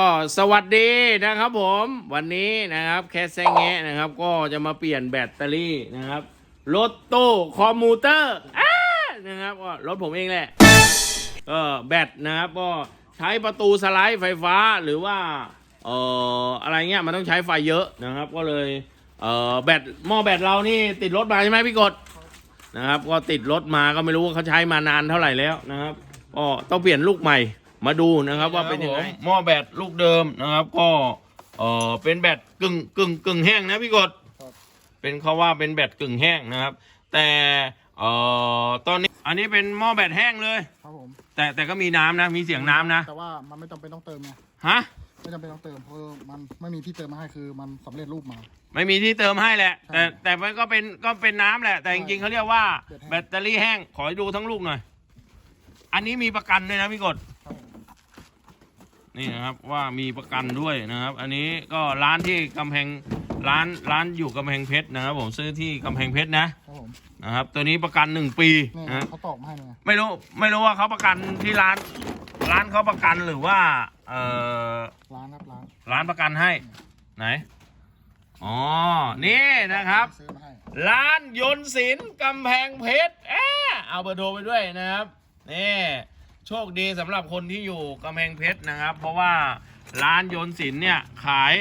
ก็สวัสดีนะครับผมวันนี้นะครับแคสแซงแงะนะครับ ก็จะมาเปลี่ยนแบตเตอรี่นะครับรถตู้คอมมูเตอร์อนะครับก็รถผมเองแหละก็แบตนะครับก็ใช้ประตูสไลด์ไฟฟ้าหรือว่าเอ่ออะไรเงี้ยมันต้องใช้ไฟเยอะนะครับ ก็เลยเอ่อแบตหม้อแบตเรานี่ติดรถมาใช่ไหมพี่กดนะครับ ก็ติดรถมาก็ไม่รู้ว่าเขาใช้มานานเท่าไหร่แล้วนะครับก็ต้องเปลี่ยนลูกใหม่ มาดูนะครับว่าเป็นยังไงหม้อแบตลูกเดิมนะครับ ก็เออเป็นแบตกึ่งกึ่งกึ่งแห้งนะพี่กดครับเป็นเขาว่าเป็นแบตกึ่งแห้งนะครับ แต่เอ่อตอนนี้อันนี้เป็นหม้อแบตแห้งเลยครับผมแต่แต่ก็มีน้ำนะมีเสียงน้ำนะ แต่ว่ามันไม่จำเป็นต้องเติมไงฮะไม่จำเป็นต้องเติมเพราะมันไม่มีที่เติมมาให้คือมันสำเร็จรูปมา ไม่มีที่เติมให้แหละ แต่ใช่แต่มันก็เป็นก็เป็นน้ำแหละ แต่จริงๆเขาเรียกว่าแบแบตตแห้งเตอรี่แห้งขอให้ดูทั้งลูกหน่อย อันนี้มีประกันด้วยนะพี่กดครับผม นี่นะครับว่ามีประกันด้วยนะครับ อันนี้ก็ร้านที่กำแพงร้านร้านอยู่กำแพงเพชรนะครับ ผมซื้อที่กำแพงเพชรนะครับผมนะครับ ตัวนี้ประกันหนึ่งปีนี่นะเขาตอกมาให้เลยไงไม่รู้ไม่รู้ว่าเขาประกันที่ร้าน ร้านเขาประกันหรือว่าเอ่อร้านครับร้านร้านประกันให้ ไหนอ๋อนี่นะครับ ซื้อมาให้ร้านยนต์ศิลป์กำแพงเพชรเอ๊ะเอาเบอร์โทรไปด้วยนะครับ นี่ โชคดีสำหรับคนที่อยู่กำแพงเพชรนะครับ เพราะว่าร้านยนต์ศิลป์เนี่ยขาย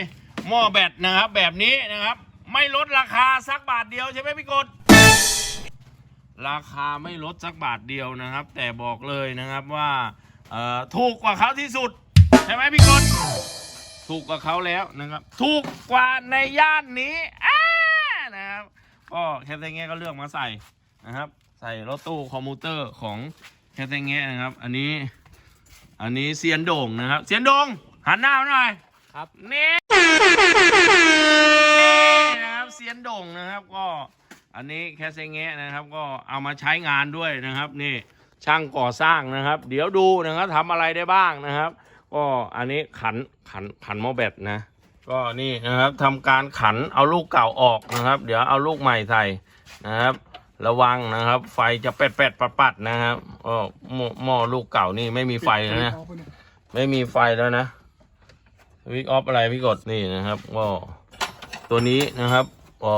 หม้อแบตนะครับ แบบนี้นะครับ ไม่ลดราคาสักบาทเดียวใช่ไหมพี่กดราคาไม่ลดสักบาทเดียวนะครับ แต่บอกเลยนะครับว่าถูกกว่าเขาที่สุดใช่ไหมพี่กดถูกกว่าเขาแล้วนะครับ ถูกกว่าในย่านนี้นะครับก็แคทเธงเงี้ก็เลือกมาใส่นะครับ ใส่รถตู้คอมมูเตอร์ของ แคทเธงเงี้นะครับ อันนี้ อันนี้เซียนโด่งนะครับ เซียนโด่งหันหน้ามาหน่อยครับนี่นะครับเซียนโด่งนะครับ ก็อันนี้แคทเธงเงี้นะครับ ก็เอามาใช้งานด้วยนะครับ นี่ช่างก่อสร้างนะครับ เดี๋ยวดูนะครับทำอะไรได้บ้างนะครับ ก็อันนี้ขันขันขันหมอแบตนะ ก็นี่นะครับทำการขันเอาลูกเก่าออกนะครับ เดี๋ยวเอาลูกใหม่ใส่นะครับ ระวังนะครับ ไฟจะแปดแปดปัดปัดๆนะครับก็หม้อหม้อลูกเก่านี่ไม่มีไฟแล้วนะเอาไปเนี่ยไม่มีไฟแล้วนะวิกออฟอะไรพี่กดนี่นะครับก็ตัวนี้นะครับเอ่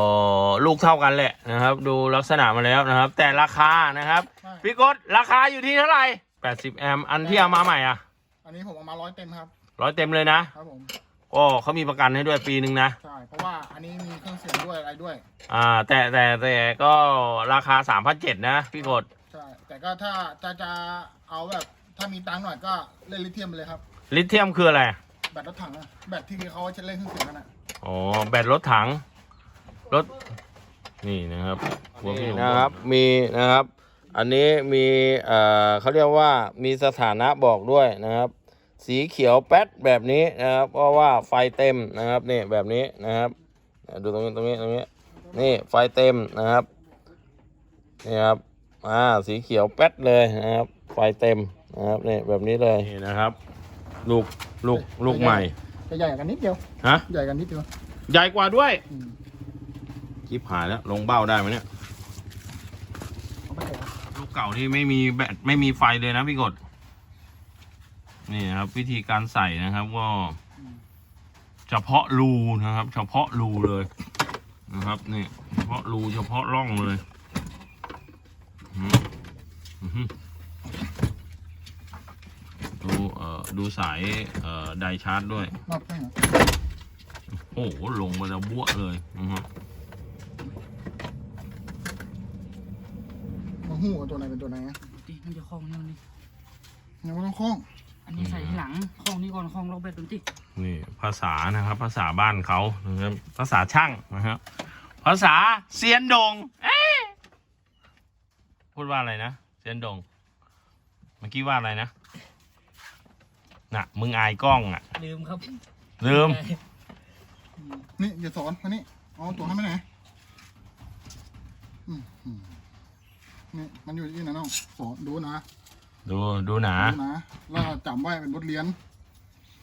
อลูกเท่ากันแหละนะครับ ดูลักษณะมาแล้วนะครับ แต่ราคานะครับใช่พี่กดราคาอยู่ที่เท่าไหร่80แอมป์อันที่เอามาใหม่อะ อันนี้ผมเอามาร้อยเต็มครับร้อยเต็มเลยนะครับผม ก็เขามีประกันให้ด้วยปีหนึ่งนะ ใช่ เพราะว่าอันนี้มีเครื่องเสียงด้วยอะไรด้วย อ่า แต่แต่แต่ก็ราคาสามพันเจ็ดนะ พี่กด ใช่ แต่ก็ถ้าจะจะเอาแบบถ้ามีตังค์หน่อยก็เล่นลิเธียมไปเลยครับ ลิเธียมคืออะไร แบตรถถังอะแบตที่เขาใช้เล่นเครื่องเสียงกันอะอ๋อ แบตรถถัง รถ นี่นะครับนี่นะครับมีนะครับ อันนี้มีเอ่อเขาเรียกว่ามีสถานะบอกด้วยนะครับ สีเขียวแป๊ดแบบนี้นะครับ เพราะว่าไฟเต็มนะครับนี่แบบนี้นะครับ ดูตรงนี้ตรงนี้ตรงนี้นี่ไฟเต็มนะครับนี่ครับอ่าสีเขียวแป๊ดเลยนะครับ ไฟเต็มนะครับนี่แบบนี้เลยนี่นะครับ ลูกลูกลูกใหม่จะใหญ่กันนิดเดียวฮะใหญ่กันนิดเดียวใหญ่กว่าด้วยอืมจิบหายแล้วลงเบ้าได้ไหมเนี่ยเอาไปเถอะครับลูกเก่าที่ไม่มีแบตไม่มีไฟเลยนะพี่กด นี่นะครับ วิธีการใส่นะครับก็เฉพาะรูนะครับ เฉพาะรูเลยนะครับนี่เฉพาะรูเฉพาะร่องเลยอืมอื้อหือดูเอ่อดูสายเอ่อไดชาร์จด้วยนอกแค่ไหนโอ้โหลงมาแล้วบวะเลยนะครับมันหูว่าตัวไหนเป็นตัวไหนอะดิมันจะคล้องนี่มันนี่ยังไม่ต้องคล้อง อันนี้ใส่ที่หลังคล้องนี่ก่อนคล้องล็อกแบตดูดินี่ภาษานะครับ ภาษาบ้านเขานะครับภาษาช่างนะครับ ภาษาเซียนดงเอ๊ะพูดว่าอะไรนะเซียนดง เมื่อกี้ว่าอะไรนะน่ะ มึงอายกล้องอะลืมครับลืมนี่อย่าสอนมานี่เอาตัวให้ไปไหนอืมอืมนี่มันอยู่ที่ไหนน้องสอนดูนะ ดูดูหนาดูนะแล้วจำไว้เป็นบทเรียน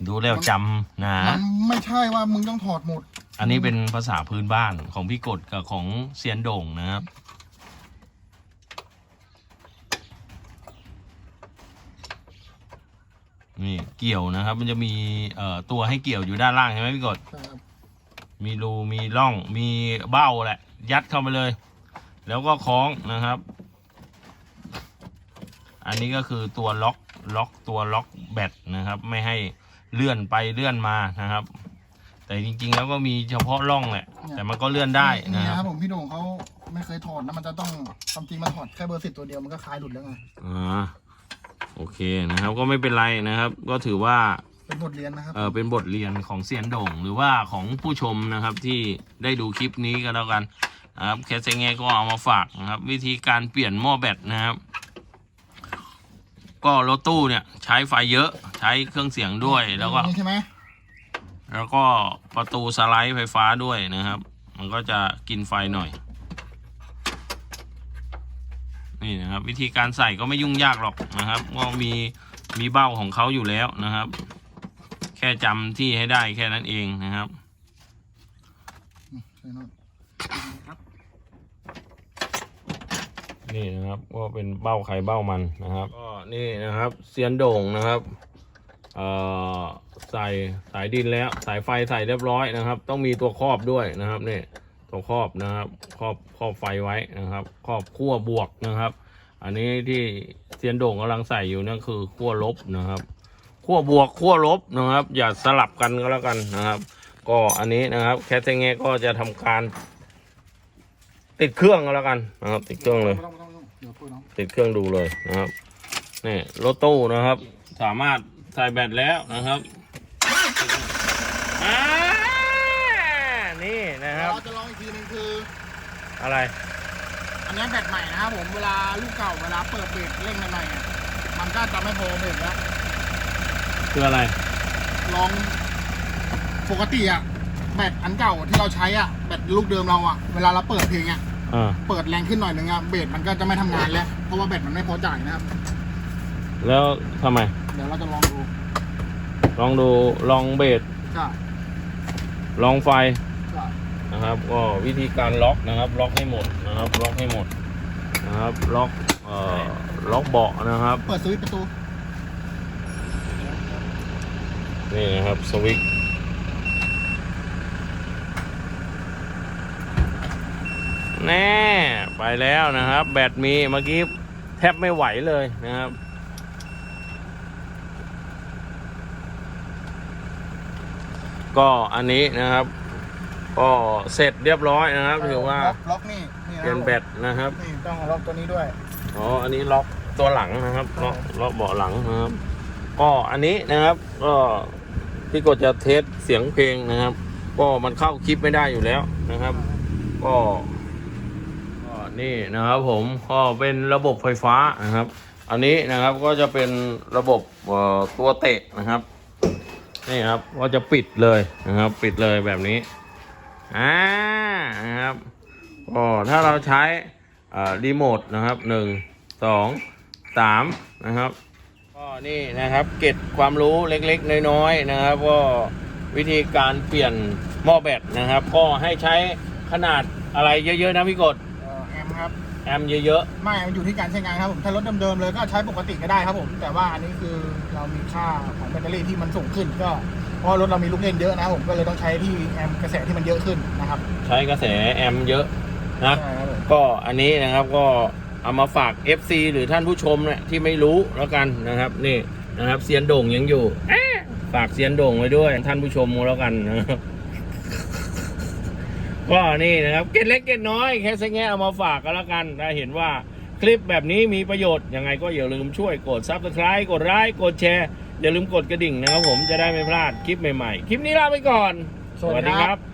ดูแล้วจำหนามันไม่ใช่ว่ามึงต้องถอดหมด อันนี้เป็นภาษาพื้นบ้านของพี่กดกับของเซียนโด่งนะครับนนี่เกี่ยวนะครับ มันจะมีเอ่อตัวให้เกี่ยวอยู่ด้านล่างใช่ไหมพี่กดใช่ครับมีรูมีร่องมีเบ้าแหละ ยัดเข้าไปเลย แล้วก็คล้องนะครับ อันนี้ก็คือตัวล็อกล็อกตัวล็อกแบตนะครับ ไม่ให้เลื่อนไปเลื่อนมานะครับ แต่จริงๆแล้วก็มีเฉพาะร่องแหละแต่มันก็เลื่อนได้นี่นะคนะครัรับบผมพี่โด่งเขาไม่เคยถอดนะมันจะต้องความจริงมันถอดแค่เบอร์สิบตัวเดียวมันก็คลายหลุดแล้วไงอ่าโอเคนะครับ ก็ไม่เป็นไรนะครับ ก็ถือว่า เป็นบทเรียนนะครับ เออเป็นบทเรียนของเซียนโด่ง หรือว่าของผู้ชมนะครับที่ได้ดูคลิปนี้ก็แล้วกันนะครับแคสเซงเงก็เอามาฝากนะครับ วิธีการเปลี่ยนหม้อแบตนะครับ ก็รถตู้เนี่ยใช้ไฟเยอะใช้เครื่องเสียงด้วยแล้วก็ นี่ใช่ไหมแล้วก็ประตูสไลด์ไฟฟ้าด้วยนะครับ มันก็จะกินไฟหน่อย นี่นะครับ วิธีการใส่ก็ไม่ยุ่งยากหรอกนะครับ ก็มีมีเบ้าของเขาอยู่แล้วนะครับ แค่จำที่ให้ได้แค่นั้นเองนะครับ ใช่เนอะครับ นี่นะครับ ก็เป็นเบ้าไข่เบ้ามันนะครับ ก็นี่นะครับเซียนโด่งนะครับเอ่อใส่สายดินแล้ว สายไฟใส่เรียบร้อยนะครับ ต้องมีตัวครอบด้วยนะครับนี่ตัวครอบนะครับครอบครอบไฟไว้นะครับครอบขั้วบวกนะครับ อันนี้ที่เซียนโด่งกำลังใส่อยู่นั่นคือขั้วลบนะครับขั้วบวกขั้วลบนะครับ อย่าสลับกันก็แล้วกันนะครับ ก็อันนี้นะครับ แคสเซงเงก็จะทำการ ติดเครื่องก็แล้วกันนะครับ ติดเครื่องเลย ต้องไม่ต้องไม่ต้องเดี๋ยวพูดน้องติดเครื่องดูเลยนะครับนี่รถตู้นะครับ สามารถใส่แบตแล้วนะครับอ่านี่นะครับเราจะลองอีกทีหนึงคือ อะไร อันนี้แบตใหม่นะครับผมเวลาลูกเก่าเวลาเปิดเบรกเร่งใหม่ๆเนี่ยมันก็จะไม่พอเบรกแล้วคืออะไร ลองปกติอะแบตอันเก่าที่เราใช้อะแบตลูกเดิมเราอะเวลาเราเปิดเพลงอะ อ่าเปิดแรงขึ้นหน่อยหนึ่งอะเบสมันก็จะไม่ทำงานแล้ว เพราะว่าแบตมันไม่พอจ่ายนะครับ แล้วทำไม เดี๋ยวเราจะลองดูลองดูลองเบสใช่ลองไฟใช่นะครับ ก็วิธีการล็อกนะครับ ล็อกให้หมดนะครับ ล็อกให้หมดนะครับ ล็อกเอ่อล็อกเบาะนะครับ เปิดสวิตช์ประตู นี่นะครับสวิตช์ น่ ไปแล้วนะครับ แบตมีเมื่อกี้แทบไม่ไหวเลยนะครับ ก็อันนี้นะครับ ก็เสร็จเรียบร้อยนะครับถือว่าล็อกล็อกนี่นี่เปลี่ยนแบตนะครับนี่ต้องล็อกตัวนี้ด้วยอ๋ออันนี้ล็อกตัวหลังนะครับล็อกล็อกเบาะหลังนะครับ ก็อันนี้นะครับ ก็พี่กดจะเทสเสียงเพลงนะครับ ก็มันเข้าคลิปไม่ได้อยู่แล้วนะครับ ก็ก็ นี่นะครับผมก็เป็นระบบไฟฟ้านะครับ อันนี้นะครับก็จะเป็นระบบตัวเตะนะครับ นี่ครับก็จะปิดเลยนะครับ ปิดเลยแบบนี้อ่านะครับก็ถ้าเราใช้รีโมทนะครับหนึ่งสองสามนะครับก็นี่นะครับเก็บความรู้เล็กๆ น้อยๆนะครับ ก็วิธีการเปลี่ยนหม้อแบตนะครับ ก็ให้ใช้ขนาดอะไรเยอะๆนะพี่กด แอมเยอะไม่มันอยู่ที่การใช้งานครับผมถ้ารถเดิมๆเลยก็ใช้ปกติก็ได้ครับผม แต่ว่าอันนี้คือเรามีค่าของแบตเตอรี่ที่มันสูงขึ้นก็เพราะรถเรามีลูกเล่นเยอะนะครับผมก็เลยต้องใช้ที่แอมกระแสที่มันเยอะขึ้นนะครับๆ ใช้กระแสแอมเยอะนะ ใช่ครับผมก็อันนี้นะครับก็เอามาฝาก FC หรือท่านผู้ชมเนี่ยที่ไม่รู้แล้วกันนะครับนี่นะครับเซียนโด่งยังอยู่แอะฝากเซียนโด่งไว้ด้วยท่านผู้ชมแล้วกันนะครับ ก็นี่นะครับเก็ดเล็กเก็ดน้อยแค่สักแง่เอามาฝากกันแล้วกันถ้าเห็นว่าคลิปแบบนี้มีประโยชน์ยังไงก็อย่าลืมช่วยกด Subscribe กดไลค์กดแชร์ อย่าลืมกดกระดิ่งนะครับผมจะได้ไม่พลาดคลิปใหม่ๆ คลิปนี้ลาไปก่อน สวัสดีครับ